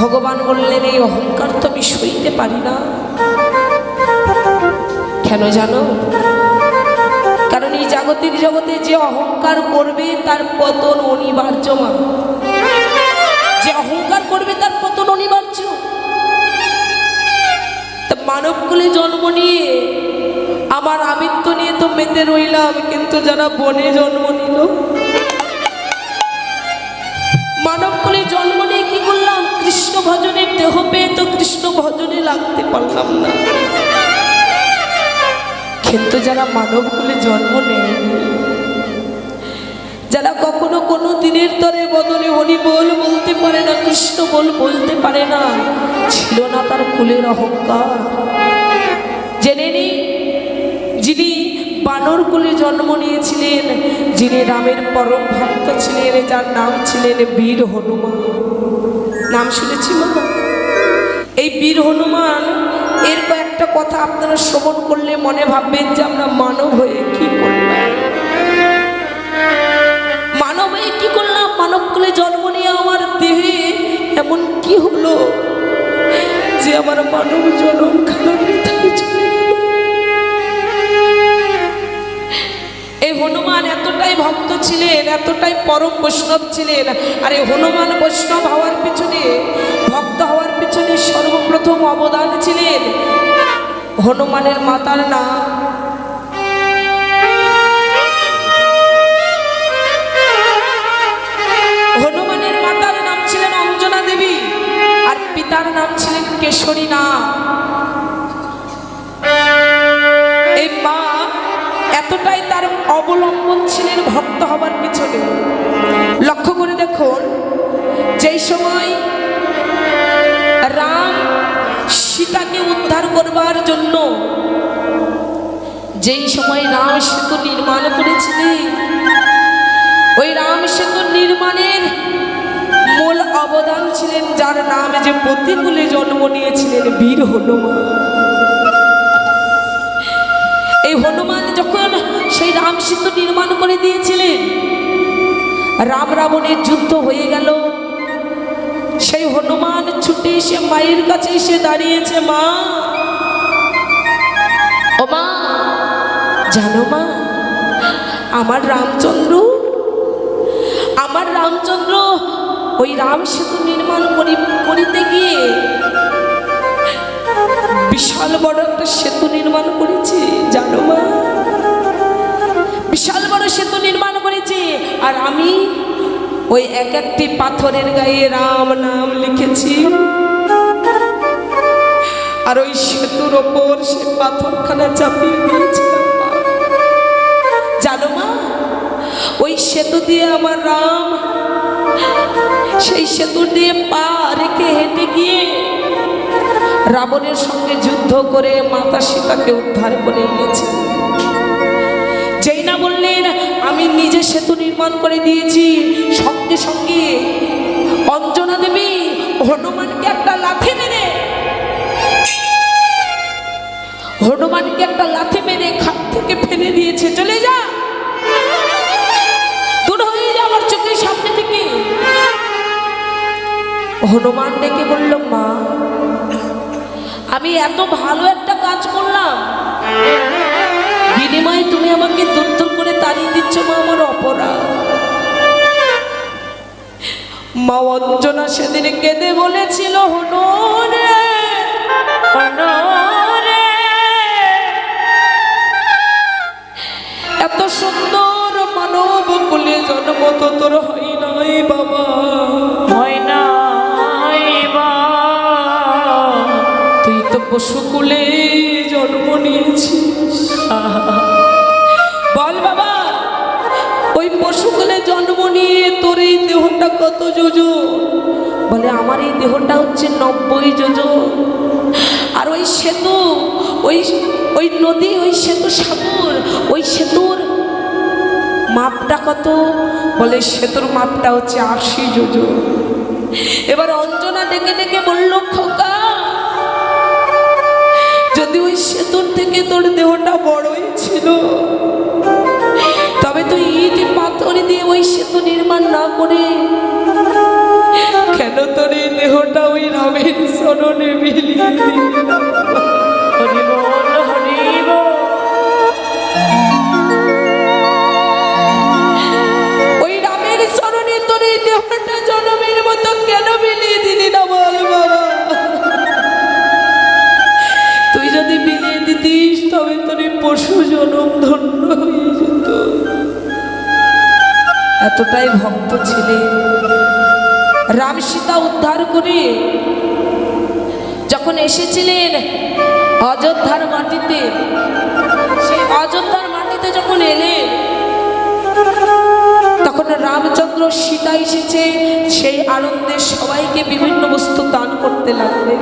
ভগবান বললেন, এই অহংকার তো আমি সইতে পারি না। কেন জানো? কারণ এই জাগতিক জগতে যে অহংকার করবে, তার পতন অনিবার্য মা। যে অহংকার করবে, তার পতন অনিবার্য। তা মানবকুলে জন্ম নিয়ে, আমার আমিত্ব নিয়ে তো মেতে রইলাম, কিন্তু যারা বনে জন্ম নিল পেয়ে তো কৃষ্ণ ভজনে লাগতে পারলাম না। কিন্তু যারা মানবকুলে জন্ম নেয়, যারা কখনো কোনো দিনের তরে বদলে হরি বল বলতে পারে না, কৃষ্ণ বল বলতে পারে না, ছিল না তার কুলের অহংকার। জেনে নি, যিনি বানর কুলে জন্ম নিয়েছিলেন, যিনি রামের পরম ভক্ত ছিলেন, যার নাম ছিলেন বীর হনুমান। নাম শুনেছি মা এই বীর হনুমান এর কয়েকটা কথা আপনারা শ্রবণ করলে মনে ভাববেন যে আমরা মানব হয়ে কি করলাম? মানব হয়ে কি করলাম? মানব কুলে জন্ম নিয়ে আমার দেহে এমন কি হলো যে আমার মানব জন্ম খারাপ চলে এতটাই পরম বৈষ্ণব ছিলেন। আর এই হনুমান বৈষ্ণব হওয়ার পিছনে, ভক্ত হওয়ার পিছনে সর্বপ্রথম অবদান ছিলেন। হনুমানের মাতার নাম হনুমানের মাতার নাম ছিলেন অঞ্জনা দেবী, আর পিতার নাম ছিলেন কেশরী নাম অবলম্বন ছিলেন ভক্ত হবার পিছনে। লক্ষ্য করে দেখুন, যেই সময় রাম সীতাকে উদ্ধার করবার জন্য, যেই সময় রাম সেতু নির্মাণ করেছিলেন, ওই রাম সেতু নির্মাণের মূল অবদান ছিলেন, যার নাম যে প্রতিকূলে জন্ম নিয়েছিলেন বীর হনুমান। সেই রাম সেতু নির্মাণ করে দিয়েছিলেন। রাম রাবণের যুদ্ধ হয়ে গেল। সেই হনুমান ছুটে এসে মায়ের কাছে এসে দাঁড়িয়েছে, মা, ও মা, জানো মা, আমার রামচন্দ্র আমার রামচন্দ্র ওই রাম সেতু নির্মাণ করি- করিতে গিয়ে বিশাল বড় একটা সেতু নির্মাণ করেছে। আর আমি ওই এক একটি পাথরের গায়ে রাম নাম লিখেছি আর ওই সেতুর ওপর সে পাথরখানা চাপিয়ে দিয়েছিলাম। জানো মা, ওই সেতু দিয়ে আমার রাম, সেই সেতু দিয়ে পা রেখে হেঁটে গিয়ে রাবণের সঙ্গে যুদ্ধ করে মাতা সীতাকে উদ্ধার করে এনেছে যেই না বললেন আমি নিজে সেতু নির্মাণ করে দিয়েছি। সঙ্গে সঙ্গে অঞ্জনা দেবী হনুমানকে একটা লাথি মেরে হনুমানকে একটা লাথি মেরে খাট থেকে ফেলে দিয়েছে। চলে যা। দূর হয়ে যা আমার চোখের সামনে থেকে। হনুমান ডেকে বলল, মা, আমি এত ভালো একটা কাজ করলাম। বিনিময়ে তুমি আমাকে দূর দূর করে তাড়িয়ে দিচ্ছ মা আমার অপরাধ। মা অঞ্জনা সেদিন কেঁদে বলেছিল হনুরে হনুরে এত সুন্দর মানব কুলে জন্ম তো তোর হয় নাই বাবা। হয় না তুই তো পশুকুলে পশুকুলে জন্ম নিয়ে তোর এই দেহটা কত যোজন বলে, আমার এই দেহটা হচ্ছে নব্বই যোজন আর ওই সেতু, ওই ওই নদী, ওই সেতু সাগর, ওই সেতুর মাপটা কত? বলে, সেতুর মাপটা হচ্ছে আশি যোজন এবার অঞ্জনা ডেকে ডেকে বলল, খোকা, যদি ওই সেতুর থেকে তোর দেহটা বড়ই ছিল ইট পাথর দিয়ে ওই সেতু নির্মাণ না করে। কেন তোর এই দেহটা ওই রামের বল ওই রামের চরণে তোর এই দেহটা জনমের মতো কেন দিলি না বল বাবা? তুই যদি বিলিয়ে দিতিস তবে তোর পশু জনম ধন্য হয়ে যেত। এতটাই ভক্ত ছিলেন রাম সীতা উদ্ধার করে যখন এসেছিলেন অযোধ্যার মাটিতে, সেই অযোধ্যার মাটিতে যখন এলেন, তখন রামচন্দ্র সীতা এসেছে, সেই আনন্দে সবাইকে বিভিন্ন বস্তু দান করতে লাগবে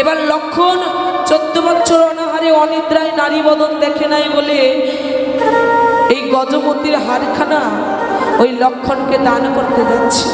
এবার লক্ষণ চোদ্দ বছর অনাহারে অনিদ্রায় নারী বদন দেখে নাই বলে এই গজমতির হারখানা ওই লক্ষণকে দান করতে যাচ্ছে।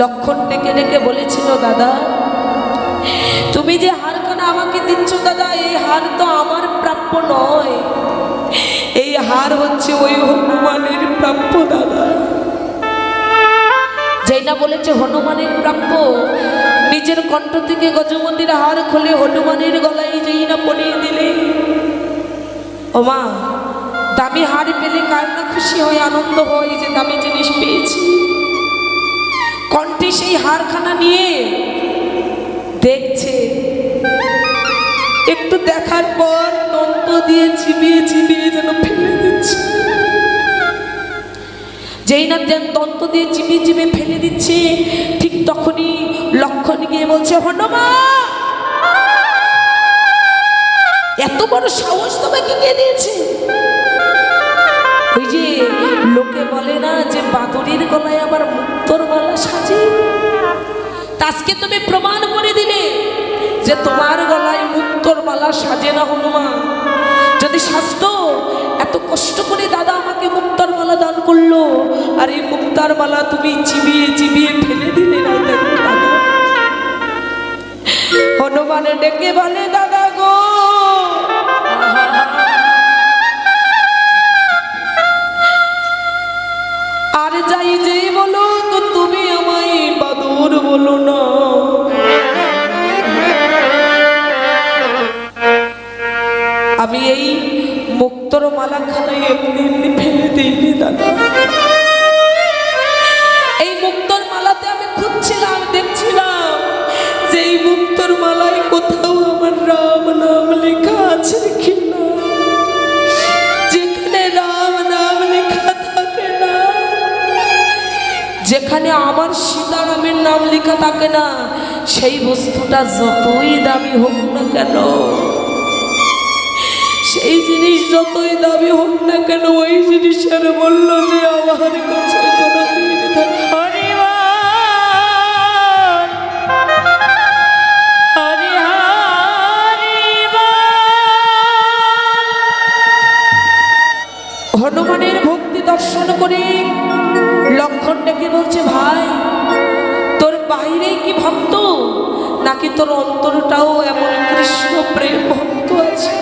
লক্ষণ ডেকে ডেকে বলেছিল, দাদা, তুমি যে হারখানা আমাকে দিচ্ছ, দাদা, এই হার তো আমার প্রাপ্য নয়। এই হার হচ্ছে ওই হনুমানের প্রাপ্য, দাদা। না বলেছে, হনুমানের প্রাপ্য। নিজের কণ্ঠ থেকে গজমন্দির হার খুলে হনুমানের গলায় যেই না পরিয়ে দিলে। ও মা দামি হার পেলে কার না খুশি হয়ে আনন্দ হয় যে দামি জিনিস পেয়েছি। কণ্ঠে সেই হারখানা নিয়ে দেখছে, একটু দেখার পর তন্ত দিয়ে চিবিয়ে চিবিয়ে যেন ফেলে দিচ্ছে। যেই না যেন তন্ত দিয়ে চিবিয়ে চিবিয়ে ফেলে দিচ্ছে, ঠিক তখনই লক্ষণ গিয়ে বলছে, হনুমা! এত বড় সাহস তোমাকে কে দিয়েছে? ওই যে লোকে বলে না যে বাদুড়ির গলায় আবার মুক্তর মালা সাজে? তা আজকে তুমি প্রমাণ করে দিলে যে তোমার গলায় মুক্তর মালা সাজে না হনুমান। যদি শাস্ত্র এত কষ্ট করে দাদা আমাকে মুক্তার মালা দান করল। আর এই মুক্তার মালা তুমি চিবিয়ে চিবিয়ে ফেলে দিলে না হনুমানে ডেকে বলে, দাদা যাই যেই বলো তো তুমি আমায় বাদুর বলো না। আমি এই মুক্তর মালাখানায় এমনি এমনি ফেলে আমার সীতারামের নাম লেখা থাকে না। সেই বস্তুটা যতই দামি হোক না কেন, সেই জিনিস যতই দামি হোক না কেন, ওই জিনিসের মূল্য যে আমার কাছে হনুমানের ভক্তি দর্শন করে ডেকে বলছে, ভাই, তোর বাইরে কি ভক্ত? নাকি তোর অন্তরটাও এমন কৃষ্ণ প্রেম ভক্ত আছে?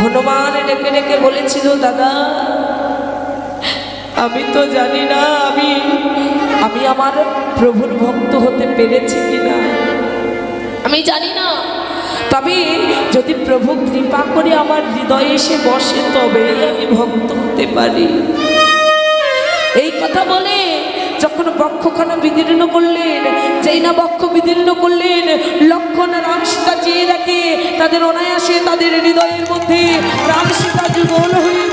হনুমান ডেকে ডেকে বলেছিল, দাদা, আমি তো জানি না, আমি আমি আমার প্রভুর ভক্ত হতে পেরেছি কিনা আমি জানি না। তবে যদি প্রভু কৃপা করে আমার হৃদয়ে এসে বসে তবে আমি ভক্ত হতে পারি। কথা বলে, যখন বক্ষখানা বিদীর্ণ করলেন, যেই না বক্ষ বিদীর্ণ করলেন, লক্ষণ রাম সীতা চেয়ে দেখে তাদের অনায়াসে তাদের হৃদয়ের মধ্যে রাম সীতা যুগল হয়ে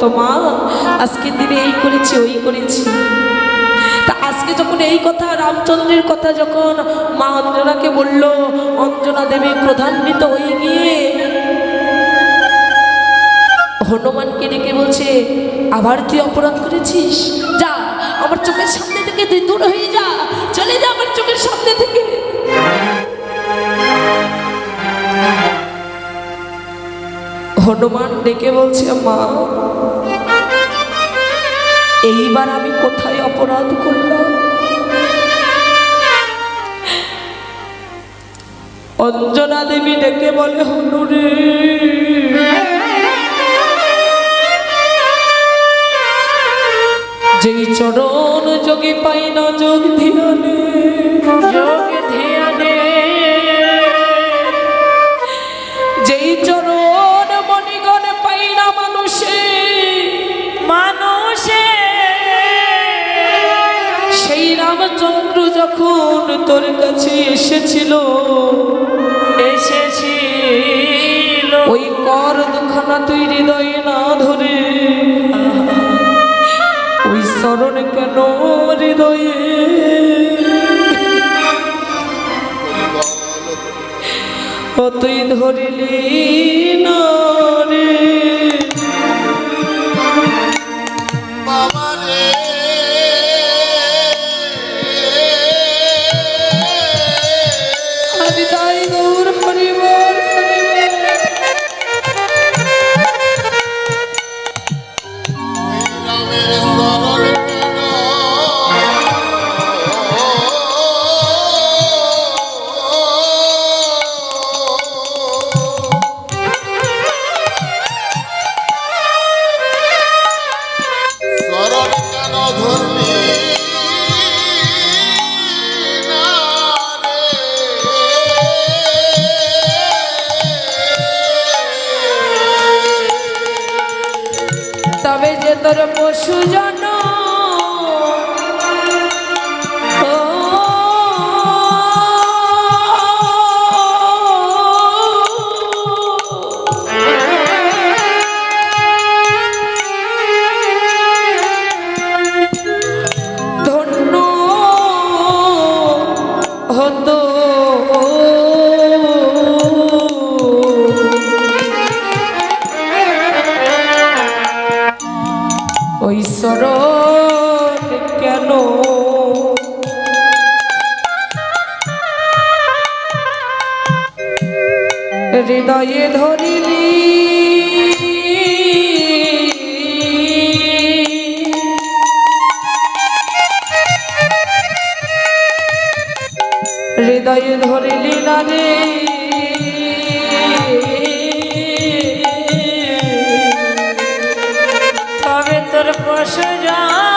বলতো মা আজকের দিনে এই করেছি, ওই করেছি। তা আজকে যখন এই কথা, রামচন্দ্রের কথা যখন মা অঞ্জনাকে বলল, অঞ্জনা দেবী প্রধান্বিত হয়ে গিয়ে হনুমানকে ডেকে বলছে, আবার তুই অপরাধ করেছিস? যা, আমার চোখের সামনে থেকে তুই দূর হয়ে যা, চলে যা আমার চোখের সামনে থেকে। হনুমান ডেকে বলছে, মা, এইবার আমি কোথায় অপরাধ করলাম? অঞ্জনা দেবী ডেকে বলে, হনুরে, যেই চরণ যোগী পাই না যোগ ধ্যানে যোগ ধ্যানে তোর কাছে এসেছিল এসেছিল। ওই কর দুখানা তুই হৃদয়ে না ধরে, ওই স্মরণ কেন হৃদয়ে? ও তুই ধরিলি না রে। তবে যে তোর পশু জন হৃদয়ে ধরিলি। হৃদয়ে ধরিলি না রে। তবে তোর পশু জানা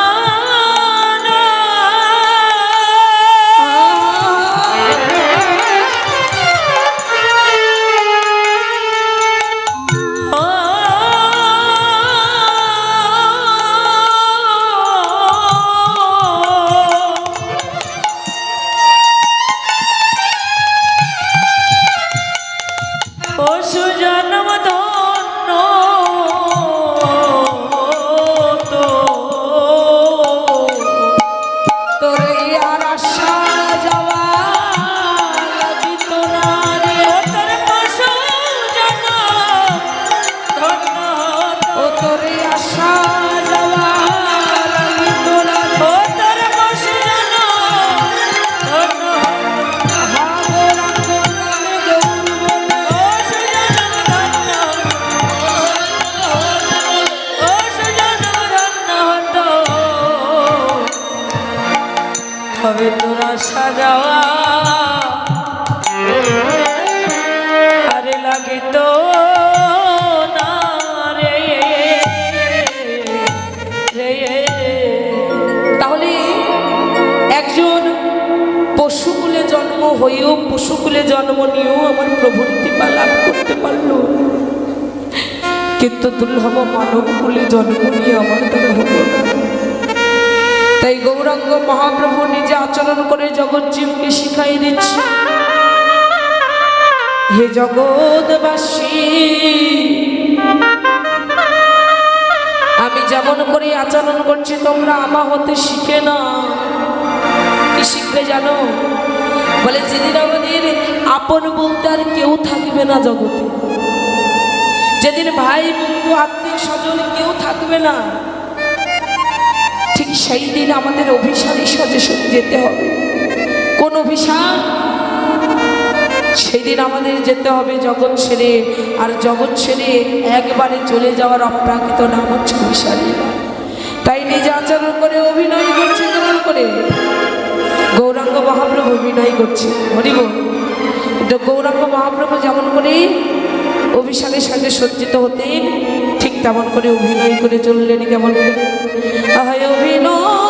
পশু জন্ম ধন্য হয়েও পশুকুলে জন্ম নিয়েও আমার প্রভুর কৃপা লাভ করতে পারল। কিন্তু দুর্লভ মানব কুলে জন্ম নিয়ে আমার তাই গৌরাঙ্গ মহাপ্রভু নিজে আচরণ করে জগৎজীবকে শিখাই দিচ্ছে। হে জগৎবাসী, আমি যেমন করে আচরণ করছি, তোমরা আমা হতে শিখে না কি শিখবে জানো? বলে যেদিন আমাদের আপন বলতে আর কেউ থাকবে না জগতে। যেদিন ভাই বন্ধু, আত্মীয় স্বজন কেউ থাকবে না, ঠিক সেই দিন আমাদের অভিশাপী সাজে যেতে হবে। কোন অভিশাপ? সেদিন আমাদের যেতে হবে জগৎ ছেড়ে, আর জগৎ ছেড়ে একবারে চলে যাওয়ার অপ্রাকৃত নাম হচ্ছে অভিশালী তাই নিজে আচরণ করে, অভিনয় করছে করে। গৌরাঙ্গ মহাপ্রভু অভিনয় করছে। হরিব কিন্তু গৌরাঙ্গ মহাপ্রভু যেমন করে অভিষেকের সাথে সজ্জিত হতেন, ঠিক তেমন করে অভিনয় করে চললেন কেমন করে? অভিনয়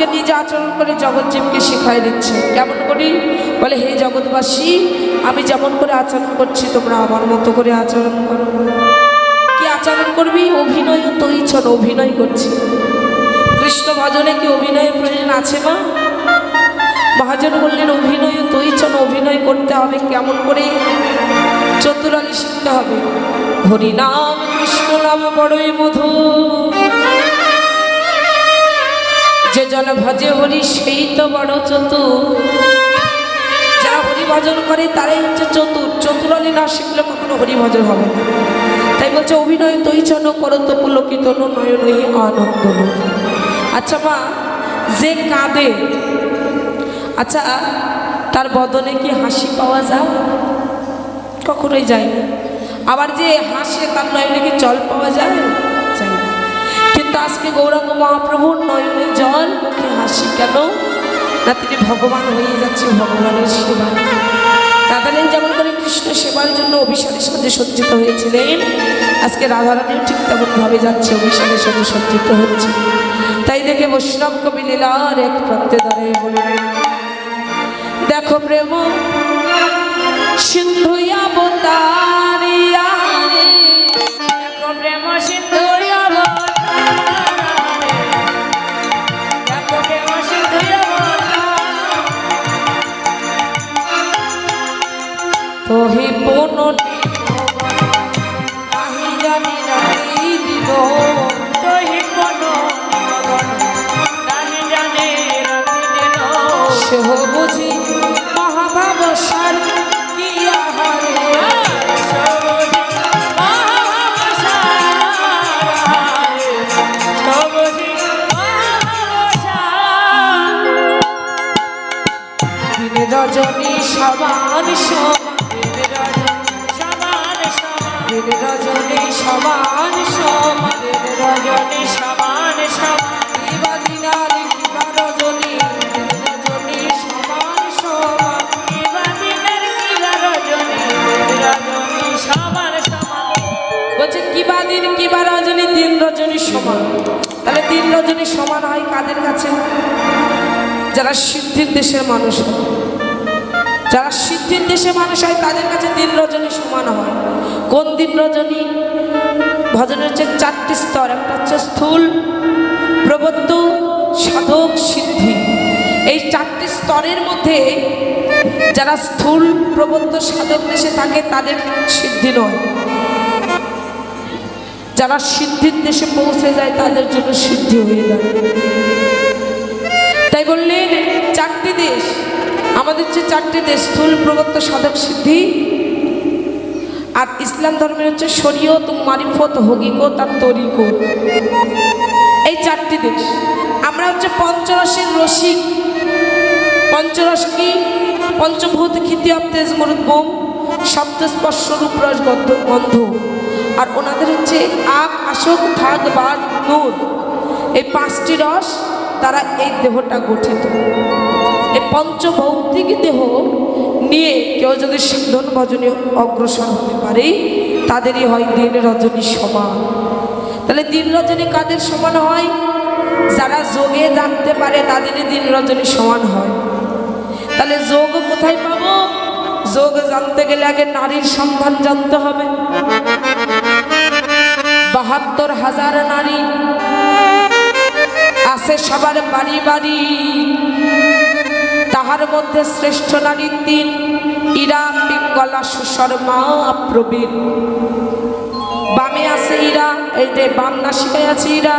আজকে নিজে আচরণ করে জগৎজীবকে শিখাই দিচ্ছে। কেমন করি? বলে, হে জগৎবাসী, আমি যেমন করে আচরণ করছি, তোমরা আমার মতো করে আচরণ করো। কি আচরণ করবি? অভিনয় তো ইচ্ছন অভিনয় করছি। কৃষ্ণ ভজনে কি অভিনয়ের প্রয়োজন আছে মা? মহাজন বললেন, অভিনয় তো ইচ্ছন অভিনয় করতে হবে, কেমন করে? চতুরালি শিখতে হবে। হরিনাম কৃষ্ণ নাম, বড়ই মধু যে জন ভজে হরি, সেই তো বড় চতুর। যারা হরি ভজন করে, তারাই হচ্ছে চতুর। চতুরালি না শিখলে কখনো হরি ভজন হবে না। তাই বলছে, অভিনয় তৈচন করত পুলকিত নয়নহি আনন্দ আচ্ছা মা, যে কাঁদে আচ্ছা তার বদনে কি হাসি পাওয়া যায়? কখনোই যায় না। আবার যে হাসে, তার নয়নে কি জল পাওয়া যায়? কিন্তু আজকে গৌরাঙ্গ মহাপ্রভুর নয়নে জল মুখে হাসি কেন? না, তিনি ভগবান হয়ে যাচ্ছে ভগবানের সেবা রাধারানী যেমন করে কৃষ্ণ সেবার জন্য অভিশালের সাথে সজ্জিত হয়েছিলেন, আজকে রাধারানীও ঠিক তেমনভাবে যাচ্ছে অভিশালের সাথে সজ্জিত হচ্ছে। তাই দেখে বৈষ্ণব কবি লীলার এক প্রান্তে দাঁড়িয়ে বললেন, দেখো প্রেম সিন্ধুয়া দিন রজনী সমান দিন রজনী সমান দিন রজনী সমান কিবা রজনী। রজনী সমান সমান কিবা রজনী। রজনী বলছে, কিবা দিন, কিবা রজনী দিন রজনী সমান। তাহলে দিন রজনী সমান হয় কাদের কাছে? যারা সিদ্ধির দেশের মানুষ হয়, যারা সিদ্ধির দেশে মানুষ হয়, তাদের কাছে দিন রজনী সমান হয়। কোন দিন রজনী? ভজনের হচ্ছে চারটি স্তর। একটা হচ্ছে স্থূল, প্রবত্ত, সাধক, সিদ্ধি। এই চারটি স্তরের মধ্যে যারা স্থূল, প্রবত্ত, সাধক দেশে থাকে, তাদের সিদ্ধি নয়। যারা সিদ্ধির দেশে পৌঁছে যায়, তাদের জন্য সিদ্ধি হয়ে যায়। তাই বললেন, চারটি দেশ, আমাদের যে চারটি দেশ, স্থূল প্রবত্ত সাধক সিদ্ধি আর ইসলাম ধর্মের হচ্ছে শরীয়ত, মারিফত হগিকত আর তরিকত। এই চারটি দেশ। আমরা হচ্ছে পঞ্চরসের রসিক। পঞ্চরস কি? পঞ্চভূত খিতি অব তেজ মরুদ বোম, শব্দ, স্পর্শ রূপরস গন্ধ গন্ধ। আর ওনাদের হচ্ছে আক আসক, থাক বার নূর। এই পাঁচটি রস তারা এই দেহটা গঠিত। এই পঞ্চভৌতিক দেহ নিয়ে কেউ যদি সাধন ভজনে অগ্রসর হতে পারে, তাদেরই হয় দিন রজনী সমান। তাহলে দিন রজনী কাদের সমান হয়? যারা যোগে জানতে পারে, তাদেরই দিন রজনী সমান হয়। তাহলে যোগ কোথায় পাবো? যোগ জানতে গেলে আগে নারীর সন্ধান জানতে হবে। বাহাত্তর হাজার নারী আছে সবার বাড়ি বাড়ি। তাহার মধ্যে শ্রেষ্ঠ নারী দিন ইরা পিঙ্গলা সুশর্মা প্রবীণ। বামে আছে ইরা এই যে বাম নাসিকায় আছে ইরা